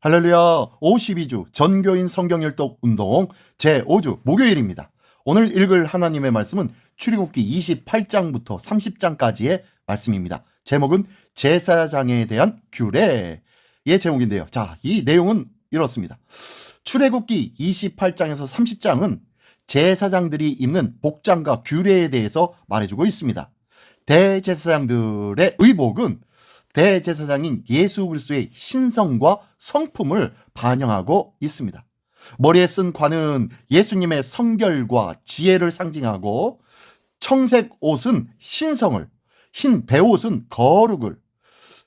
할렐루야 52주 전교인 성경일독 운동 제5주 목요일입니다. 오늘 읽을 하나님의 말씀은 출애굽기 28장부터 30장까지의 말씀입니다. 제목은 제사장에 대한 규례의 제목인데요. 자, 이 내용은 이렇습니다. 출애굽기 28장에서 30장은 제사장들이 입는 복장과 규례에 대해서 말해주고 있습니다. 대제사장들의 의복은 대제사장인 예수 그리스도의 신성과 성품을 반영하고 있습니다. 머리에 쓴 관은 예수님의 성결과 지혜를 상징하고 청색 옷은 신성을, 흰 배옷은 거룩을,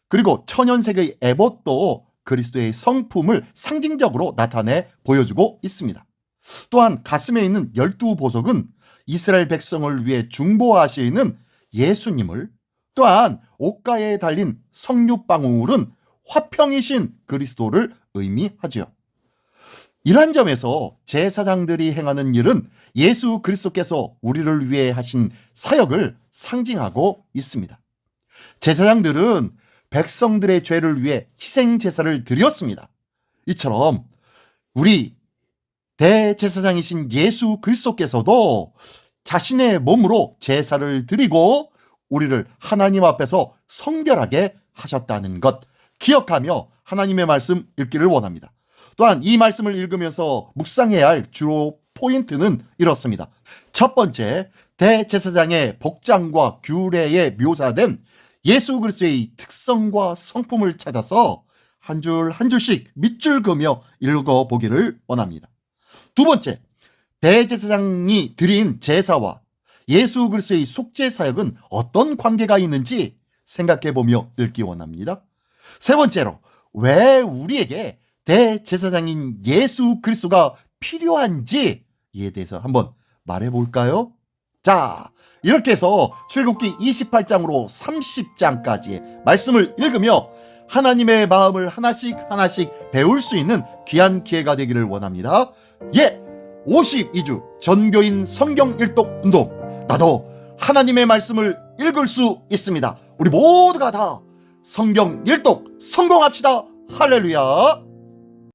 그리고 천연색의 에봇도 그리스도의 성품을 상징적으로 나타내 보여주고 있습니다. 또한 가슴에 있는 열두 보석은 이스라엘 백성을 위해 중보하시는 예수님을 또한 옷가에 달린 석류방울은 화평이신 그리스도를 의미하지요. 이러한 점에서 제사장들이 행하는 일은 예수 그리스도께서 우리를 위해 하신 사역을 상징하고 있습니다. 제사장들은 백성들의 죄를 위해 희생 제사를 드렸습니다. 이처럼 우리 대제사장이신 예수 그리스도께서도 자신의 몸으로 제사를 드리고 우리를 하나님 앞에서 성결하게 하셨다는 것 기억하며 하나님의 말씀 읽기를 원합니다. 또한 이 말씀을 읽으면서 묵상해야 할 주로 포인트는 이렇습니다. 첫 번째, 대제사장의 복장과 규례에 묘사된 예수 그리스도의 특성과 성품을 찾아서 한 줄 한 줄씩 밑줄 그며 읽어 보기를 원합니다. 두 번째, 대제사장이 드린 제사와 예수 그리스도의 속죄 사역은 어떤 관계가 있는지 생각해 보며 읽기 원합니다. 세 번째로, 왜 우리에게 대제사장인 예수 그리스도가 필요한지에 대해서 한번 말해 볼까요? 자, 이렇게 해서 출국기 28장으로 30장까지의 말씀을 읽으며 하나님의 마음을 하나씩 하나씩 배울 수 있는 귀한 기회가 되기를 원합니다. 예! 52주 전교인 성경 일독 운동. 나도 하나님의 말씀을 읽을 수 있습니다. 우리 모두가 다 성경 일독 성공합시다. 할렐루야.